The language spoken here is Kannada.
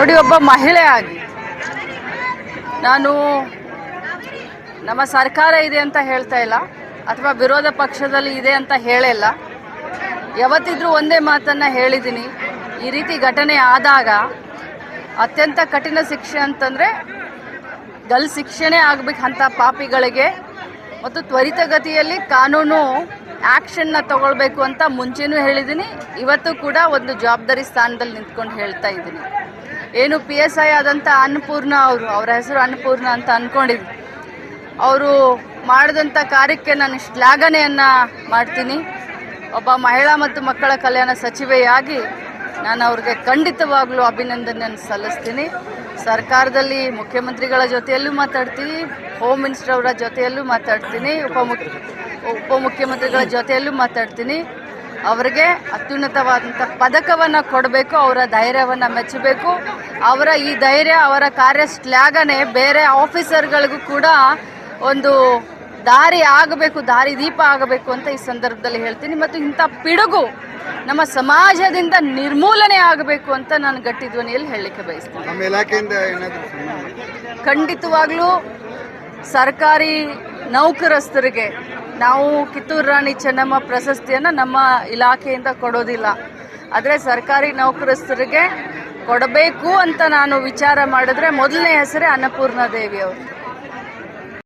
ನೋಡಿ, ಒಬ್ಬ ಮಹಿಳೆ ಆಗಿ. ನಾನು ನಮ್ಮ ಸರ್ಕಾರ ಇದೆ ಅಂತ ಹೇಳ್ತಾ ಇಲ್ಲ, ಅಥವಾ ವಿರೋಧ ಪಕ್ಷದಲ್ಲಿ ಇದೆ ಅಂತ ಹೇಳಿಲ್ಲ. ಯಾವತ್ತಿದ್ರೂ ಒಂದೇ ಮಾತನ್ನ ಹೇಳಿದ್ದೀನಿ. ಈ ರೀತಿ ಘಟನೆ ಆದಾಗ ಅತ್ಯಂತ ಕಠಿಣ ಶಿಕ್ಷೆ ಅಂತಂದರೆ ಗಲ್ ಶಿಕ್ಷೆನೇ ಆಗ್ಬೇಕು ಅಂತ ಪಾಪಿಗಳಿಗೆ, ಮತ್ತು ತ್ವರಿತಗತಿಯಲ್ಲಿ ಕಾನೂನು ಆ್ಯಕ್ಷನ್ನ ತಗೊಳ್ಬೇಕು ಅಂತ ಮುಂಚೆನೂ ಹೇಳಿದ್ದೀನಿ. ಇವತ್ತು ಕೂಡ ಒಂದು ಜವಾಬ್ದಾರಿ ಸ್ಥಾನದಲ್ಲಿ ನಿಂತ್ಕೊಂಡು ಹೇಳ್ತಾ ಇದ್ದೀನಿ. ಏನು ಪಿ ಎಸ್ ಐ ಆದಂಥ ಅನ್ನಪೂರ್ಣ ಅವರು, ಅವರ ಹೆಸರು ಅನ್ನಪೂರ್ಣ ಅಂತ ಅಂದ್ಕೊಂಡಿದ್ವಿ ಅವರು ಮಾಡಿದಂಥ ಕಾರ್ಯಕ್ಕೆ ನಾನು ಶ್ಲಾಘನೆಯನ್ನು ಮಾಡ್ತೀನಿ. ಒಬ್ಬ ಮಹಿಳಾ ಮತ್ತು ಮಕ್ಕಳ ಕಲ್ಯಾಣ ಸಚಿವೆಯಾಗಿ ನಾನು ಅವ್ರಿಗೆ ಖಂಡಿತವಾಗಲೂ ಅಭಿನಂದನೆಯನ್ನು ಸಲ್ಲಿಸ್ತೀನಿ. ಸರ್ಕಾರದಲ್ಲಿ ಮುಖ್ಯಮಂತ್ರಿಗಳ ಜೊತೆಯಲ್ಲೂ ಮಾತಾಡ್ತೀನಿ ಹೋಮ್ ಮಿನಿಸ್ಟರ್ ಅವರ ಜೊತೆಯಲ್ಲೂ ಮಾತಾಡ್ತೀನಿ ಉಪಮುಖ್ಯ ಉಪಮುಖ್ಯಮಂತ್ರಿಗಳ ಜೊತೆಯಲ್ಲೂ ಮಾತಾಡ್ತೀನಿ. ಅವರಿಗೆ ಅತ್ಯುನ್ನತವಾದಂಥ ಪದಕವನ್ನು ಕೊಡಬೇಕು ಅವರ ಧೈರ್ಯವನ್ನು ಮೆಚ್ಚಬೇಕು. ಅವರ ಈ ಧೈರ್ಯ ಅವರ ಕಾರ್ಯ ಶ್ಲಾಘನೆ ಬೇರೆ ಆಫೀಸರ್ಗಳಿಗೂ ಕೂಡ ಒಂದು ದಾರಿ ಆಗಬೇಕು ದಾರಿ ದೀಪ ಆಗಬೇಕು ಅಂತ ಈ ಸಂದರ್ಭದಲ್ಲಿ ಹೇಳ್ತೀನಿ. ಮತ್ತು ಇಂಥ ಪಿಡುಗು ನಮ್ಮ ಸಮಾಜದಿಂದ ನಿರ್ಮೂಲನೆ ಆಗಬೇಕು ಅಂತ ನಾನು ಗಟ್ಟಿ ಧ್ವನಿಯಲ್ಲಿ ಹೇಳಲಿಕ್ಕೆ ಬಯಸ್ತೀನಿ. ಖಂಡಿತವಾಗ್ಲೂ ಸರ್ಕಾರಿ ನೌಕರಸ್ಥರಿಗೆ. ನಾವು ಕಿತ್ತೂರು ರಾಣಿ ಚೆನ್ನಮ್ಮ ಪ್ರಶಸ್ತಿಯನ್ನು ನಮ್ಮ ಇಲಾಖೆಯಿಂದ ಕೊಡೋದಿಲ್ಲ. ಆದರೆ ಸರ್ಕಾರಿ ನೌಕರಸ್ಥರಿಗೆ ಕೊಡಬೇಕು ಅಂತ ನಾನು ವಿಚಾರ ಮಾಡಿದ್ರೆ ಮೊದಲನೇ ಹೆಸರೇ ಅನ್ನಪೂರ್ಣ ದೇವಿ ಅವರು.